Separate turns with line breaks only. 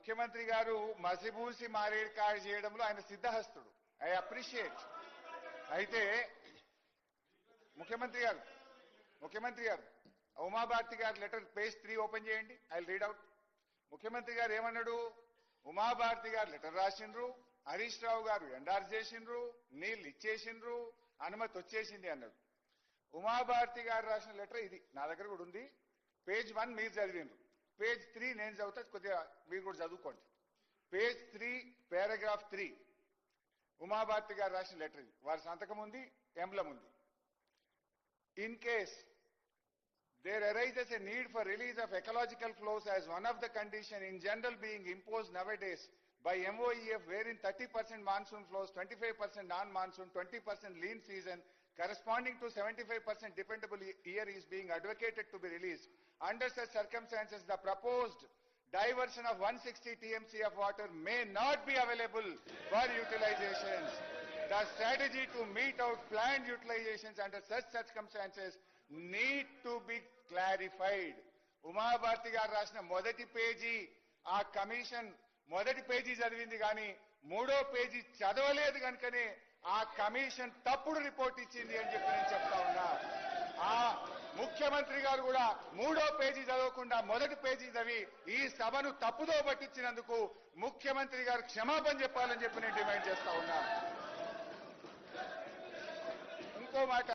ముఖ్యమంత్రి గారు మసిబూసి మారేడుకాయ చేయడంలో ఆయన సిద్ధహస్తుడు. I appreciate. అయితే ముఖ్యమంత్రి గారు ముఖ్యమంత్రి గారు ఉమాభారతి గారి లెటర్ పేజ్ త్రీ ఓపెన్ చేయండి ఐ రీడ్ అవుట్. ముఖ్యమంత్రి గారు ఏమన్నాడు? ఉమాభారతి గారు లెటర్ రాసిండ్రు హరీష్ రావు గారు ఎండార్స్ చేసిండ్రు నీళ్ళు ఇచ్చేసిండ్రు అనుమతి వచ్చేసింది అన్నాడు. ఉమాభారతి గారు రాసిన లెటర్ ఇది నా దగ్గర కూడా ఉంది. పేజ్ వన్ మీరు చదివిండ్రు. పేజ్ త్రీ నేను చదువుతా కొద్దిగా మీరు కూడా చదువుకోండి page three paragraph three Uma Bharti గారు రాసిన లెటర్ ఇది వారి సంతకం ఉంది ఎంబ్లం ఉంది in case there arises a need for release of ecological flows as one of the conditions in general being imposed nowadays by MOEF wherein 30% monsoon flows, 25% non-monsoon, 20% lean season corresponding to 75% dependable year is being advocated to be released. Under such circumstances, the proposed diversion of 160 TMC of water may not be available for utilizations. The strategy to meet out planned utilizations under such circumstances need to be clarified. Uma Bharti గారు రాసిన మొదటి page ఆ commission మొదటి page చదివింది కానీ మూడో page చదవలేదు కనుకనే ఆ కమిషన్ తప్పుడు రిపోర్ట్ ఇచ్చింది అని చెప్పి నేను చెప్తా ఉన్నా. ఆ ముఖ్యమంత్రి గారు కూడా మూడో పేజీ చదవకుండా మొదటి పేజీ చదివి ఈ సభను తప్పుదో పట్టించినందుకు ముఖ్యమంత్రి గారు క్షమాపణ చెప్పాలని చెప్పి నేను డిమాండ్ చేస్తా ఉన్నా. ఇంకో మాట